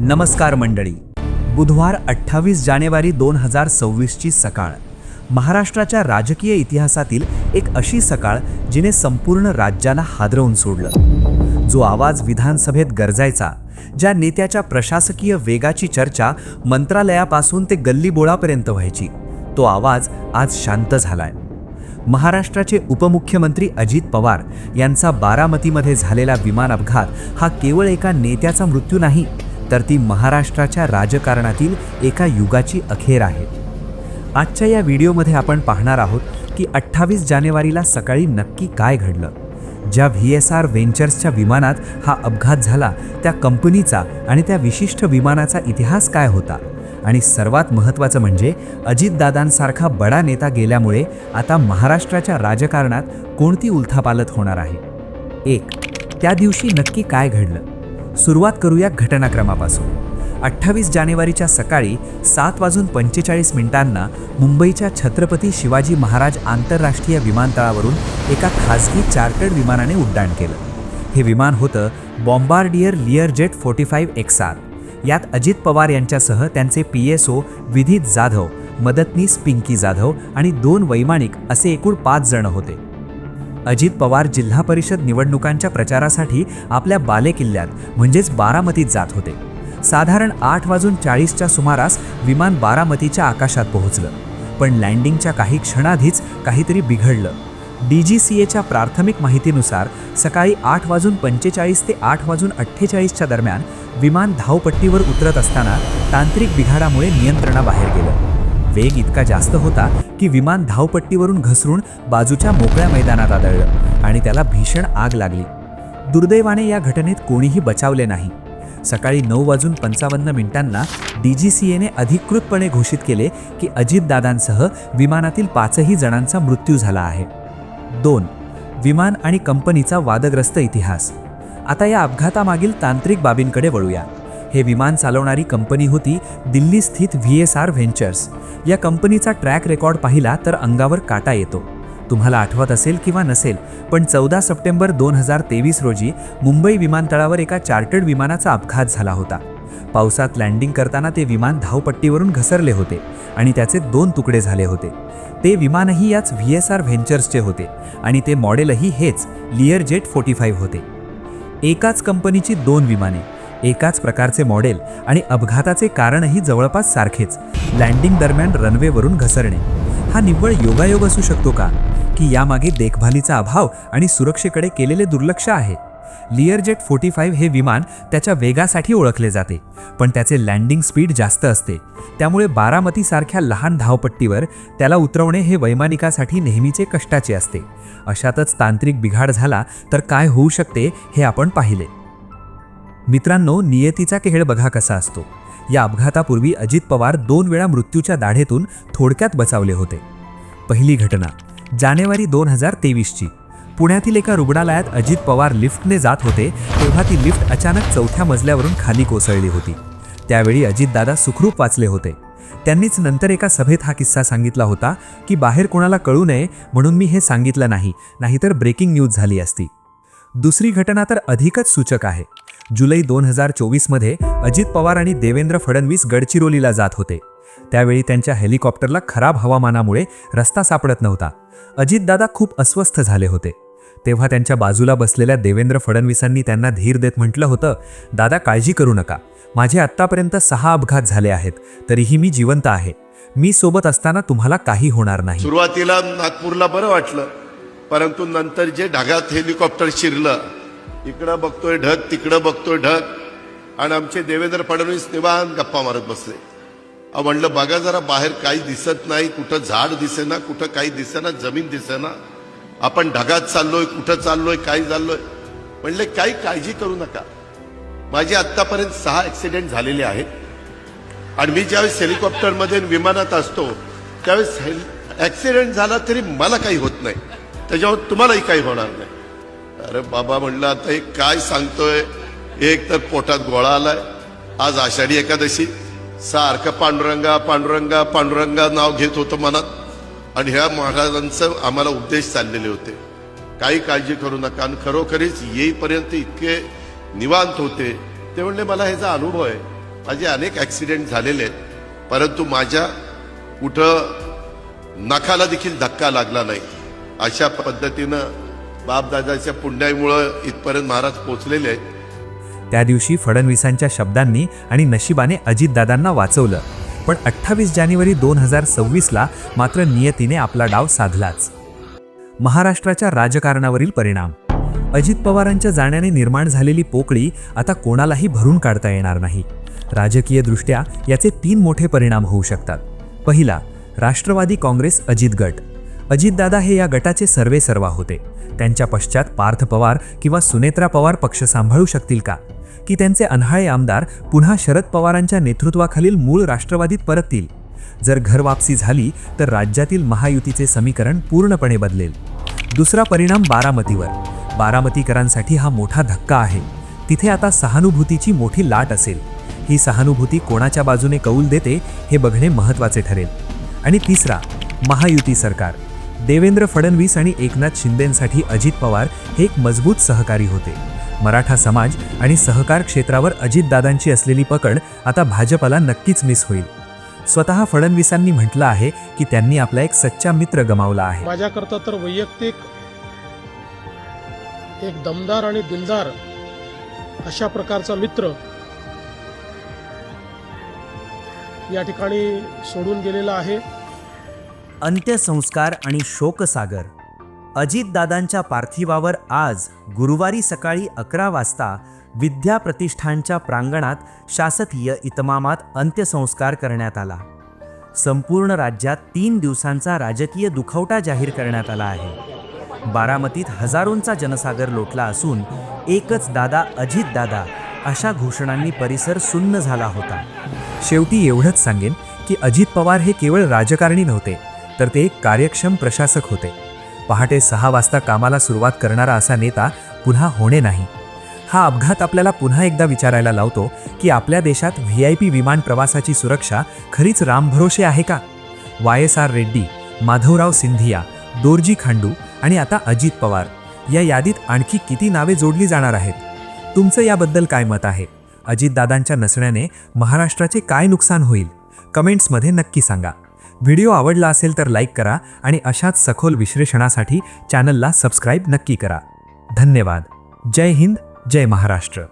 नमस्कार मंडळी. बुधवार अठ्ठावीस जानेवारी दोन हजार सव्वीसची सकाळ. महाराष्ट्राच्या राजकीय इतिहासातील एक अशी सकाळ जिने संपूर्ण राज्याला हादरवून सोडलं. जो आवाज विधानसभेत गरजायचा ज्या नेत्याच्या प्रशासकीय वेगाची चर्चा मंत्रालयापासून ते गल्लीबोळापर्यंत व्हायची तो आवाज आज शांत झालाय. महाराष्ट्राचे उपमुख्यमंत्री अजित पवार यांचा बारामतीमध्ये झालेला विमान अपघात हा केवळ एका नेत्याचा मृत्यू नाही तर ती महाराष्ट्राच्या राजकारणातील एका युगाची अखेर आहे. आजच्या या व्हिडिओमध्ये आपण पाहणार आहोत की अठ्ठावीस जानेवारीला सकाळी नक्की काय घडलं. ज्या व्ही एस आर व्हेंचर्सच्या विमानात हा अपघात झाला त्या कंपनीचा आणि त्या विशिष्ट विमानाचा इतिहास काय होता? आणि सर्वात महत्त्वाचं म्हणजे अजितदादांसारखा बडा नेता गेल्यामुळे आता महाराष्ट्राच्या राजकारणात कोणती उलथापालत होणार आहे? एक त्या दिवशी नक्की काय घडलं? सुरुवात करूया घटनाक्रमापासून. अठ्ठावीस जानेवारीच्या सकाळी सात वाजून पंचेचाळीस मिनिटांना मुंबईच्या छत्रपती शिवाजी महाराज आंतरराष्ट्रीय विमानतळावरून एका खासगी चार्टर्ड विमानाने उड्डाण केलं. हे विमान होतं Bombardier Learjet forty five एक्सार यात अजित पवार यांच्यासह त्यांचे P S O Vidhit Jadhav मदतनीस पिंकी जाधव आणि दोन वैमानिक असे एकूण पाच जण होते. अजित पवार जिल्हा परिषद निवडणुकांच्या प्रचारासाठी आपल्या बालेकिल्ल्यात म्हणजेच बारामतीत जात होते. साधारण आठ वाजून चाळीसच्या सुमारास विमान बारामतीच्या आकाशात पोहोचलं. पण लँडिंगच्या काही क्षणाधीच काहीतरी बिघडलं. डी जी सी एच्या प्राथमिक माहितीनुसार सकाळी आठ वाजून पंचेचाळीस ते आठ वाजून अठ्ठेचाळीसच्या दरम्यान विमान धावपट्टीवर उतरत असताना तांत्रिक बिघाडामुळे नियंत्रणाबाहेर गेलं. वेग इतका जास्त होता की विमान धावपट्टीवरून घसरून बाजूच्या मोकळ्या मैदानात आदळलं आणि त्याला भीषण आग लागली. दुर्दैवाने या घटनेत कोणीही बचावले नाही. सकाळी नऊ वाजून पंचावन्न मिनिटांना डी जी सी एने अधिकृतपणे घोषित केले की अजितदादांसह विमानातील पाचही जणांचा मृत्यू झाला आहे. दोन विमान आणि कंपनीचा वादग्रस्त इतिहास. आता या अपघातामागील तांत्रिक बाबींकडे वळूया. हे विमान चालवणारी कंपनी होती दिल्ली स्थित व्ही एस आर व्हेंचर्स. या कंपनीचा ट्रॅक रेकॉर्ड पाहिला तर अंगावर काटा येतो. तुम्हाला आठवत असेल किंवा नसेल पण चौदा सप्टेंबर दोन हजार तेवीस रोजी मुंबई विमानतळावर एका चार्टर्ड विमानाचा अपघात झाला होता. पावसात लँडिंग करताना ते विमान धावपट्टीवरून घसरले होते आणि त्याचे दोन तुकडे झाले होते. ते विमानही याच व्ही एस आर व्हेंचर्सचे होते आणि ते मॉडेलही हेच लिअर जेट फोर्टी फाईव्ह होते. एकाच कंपनीची दोन विमाने एकाच प्रकारचे मॉडेल आणि अपघाताचे कारणही जवळपास सारखेच. लँडिंग दरम्यान रनवेवरून घसरणे. हा निव्वळ योगायोग असू शकतो का? की यामागे देखभालीचा अभाव आणि सुरक्षेकडे केलेले दुर्लक्ष आहे? लिअरजेट फोर्टी फाईव्ह हे विमान त्याच्या वेगासाठी ओळखले जाते पण त्याचे लँडिंग स्पीड जास्त असते. त्यामुळे बारामतीसारख्या लहान धावपट्टीवर त्याला उतरवणे हे वैमानिकासाठी नेहमीचे कष्टाचे असते. अशातच तांत्रिक बिघाड झाला तर काय होऊ शकते हे आपण पाहिले. मित्रांनो नियतीचा खेळ बघा कसा असतो. या अपघातापूर्वी अजित पवार दोन वेळा मृत्यूच्या दाढेतून थोडक्यात बचावले होते. पहिली घटना जानेवारी दोन हजार तेवीसची. पुण्यातील एका रुग्णालयात अजित पवार लिफ्टने जात होते तेव्हा ती लिफ्ट अचानक चौथ्या मजल्यावरून खाली कोसळली होती. त्यावेळी अजितदादा सुखरूप वाचले होते. त्यांनीच नंतर एका सभेत हा किस्सा सांगितला होता की बाहेर कोणाला कळू नये म्हणून मी हे सांगितलं नाही नाहीतर ब्रेकिंग न्यूज झाली असती. दुसरी घटना तर अधिकच सूचक आहे. जुलै दोन हजार चोवीसमध्ये अजित पवार आणि देवेंद्र फडणवीस गडचिरोलीला जात होते. त्यावेळी त्यांच्या हेलिकॉप्टरला खराब हवामानामुळे रस्ता सापडत नव्हता. अजितदादा खूप अस्वस्थ झाले होते. तेव्हा त्यांच्या बाजूला बसलेल्या देवेंद्र फडणवीसांनी त्यांना धीर देत म्हटलं होतं दादा काळजी करू नका. माझे आत्तापर्यंत सहा अपघात झाले आहेत तरीही मी जिवंत आहे. मी सोबत असताना तुम्हाला काही होणार नाही. सुरुवातीला नागपूरला बरं वाटलं. परंतु नंतर जे ढगात हेलिकॉप्टर शिरलं इकडं बघतोय ढग तिकडं बघतोय ढग. आणि आमचे देवेंद्र फडणवीस निवांत गप्पा मारत बसले. म्हणलं बघा जरा बाहेर काही दिसत नाही कुठं झाड दिसेना कुठं काही दिसेना जमीन दिसेना. आपण ढगात चाललोय कुठं चाललोय काय चाललोय? म्हणले काही काळजी करू नका. माझे आत्तापर्यंत सहा ऍक्सिडेंट झालेले आहेत. आणि मी ज्यावेळेस हेलिकॉप्टरमध्ये विमानात असतो त्यावेळेस ऍक्सिडेंट झाला तरी मला काही होत नाही. त्याच्यावर तुम्हालाही काही होणार नाही. अरे बाबा म्हणलं आता हे काय सांगतोय? एक तर पोटात गोळा आलाय. आज आषाढी एकादशी. सारखं पांडुरंगा पांडुरंगा पांडुरंगा नाव घेत होतं मनात. आणि ह्या महाराजांचं आम्हाला उपदेश चाललेले होते. काही काळजी करू नका. आणि खरोखरीच येईपर्यंत इतके निवांत होते. ते म्हणले मला ह्याचा अनुभव आहे. माझे अनेक ॲक्सिडेंट झालेले आहेत. परंतु माझ्या कुठं नखाला देखील धक्का लागला नाही. अशा पद्धतीनं बापदादाच्या पुण्यामुळं इथपर्यंत महाराज पोचलेले आहेत. त्या दिवशी फडणवीसांच्या शब्दांनी आणि नशिबाने अजितदादांना वाचवलं. पण अठ्ठावीस जानेवारी दोन हजार सव्वीसला मात्र नियतीने आपला डाव साधलाच. महाराष्ट्राच्या राजकारणावरील परिणाम. अजित पवारांच्या जाण्याने निर्माण झालेली पोकळी आता कोणालाही भरून काढता येणार नाही. राजकीयदृष्ट्या याचे तीन मोठे परिणाम होऊ शकतात. पहिला राष्ट्रवादी काँग्रेस अजित गट. अजितदादा हे या गटाचे सर्वेसर्वा होते. त्यांच्या पश्चात पार्थ पवार किंवा सुनेत्रा पवार पक्ष सांभाळू शकतील का? की त्यांचे अन्हाळे आमदार पुन्हा शरद पवारांच्या नेतृत्वाखालील मूळ राष्ट्रवादीत परततील? जर घरवापसी झाली तर राज्यातील महायुतीचे समीकरण पूर्णपणे बदलेल. दुसरा परिणाम बारामतीवर. बारामतीकरांसाठी हा मोठा धक्का आहे. तिथे आता सहानुभूतीची मोठी लाट असेल. ही सहानुभूती कोणाच्या बाजूने कौल देते हे बघणे महत्त्वाचे ठरेल. आणि तिसरा महायुती सरकार. देवेंद्र फडणवीस आणि एकनाथ शिंदेंसाठी अजित पवार हे एक मजबूत सहकारी होते. मराठा समाज आणि सहकार क्षेत्रावर अजितदादांची असलेली पकड आता भाजपला नक्कीच मिस होईल. स्वतः फडणवीसांनी म्हटलं आहे की त्यांनी आपला एक सच्चा मित्र गमावला आहे. माझ्याकरता तर वैयक्तिक एक दमदार आणि दिलदार अशा प्रकारचा मित्र या ठिकाणी सोडून गेलेला आहे. अंत्यसंस्कार आणि शोकसागर. अजितदादांच्या पार्थिवावर आज गुरुवारी सकाळी अकरा वाजता विद्या प्रतिष्ठानच्या प्रांगणात शासकीय इतमामात अंत्यसंस्कार करण्यात आला. संपूर्ण राज्यात तीन दिवसांचा राजकीय दुखवटा जाहीर करण्यात आला आहे. बारामतीत हजारोंचा जनसागर लोटला असून एकच दादा अजित दादा अशा घोषणांनी परिसर सुन्न झाला होता. शेवटी एवढंच सांगेन की अजित पवार हे केवळ राजकारणी नव्हते तर ते एक कार्यक्षम प्रशासक होते. पहाटे सहा वाजता कामाला सुरुवात करणारा असा नेता पुन्हा होणे नाही. हा अपघात आपल्याला पुन्हा एकदा विचारायला लावतो की आपल्या देशात व्ही आय पी विमान प्रवासाची सुरक्षा खरीच रामभरोसे आहे का? Y S R Reddy Madhavrao Scindia Dorjee Khandu आणि आता अजित पवार या यादीत आणखी किती नावे जोडली जाणार आहेत? तुमचं याबद्दल काय मत आहे? अजितदादांच्या नसण्याने महाराष्ट्राचे काय नुकसान होईल? कमेंट्समध्ये नक्की सांगा. व्हिडिओ आवडला असेल तर लाईक करा आणि अशाच सखोल विश्लेषणासाठी चॅनलला सबस्क्राईब नक्की करा. धन्यवाद. जय हिंद जय महाराष्ट्र.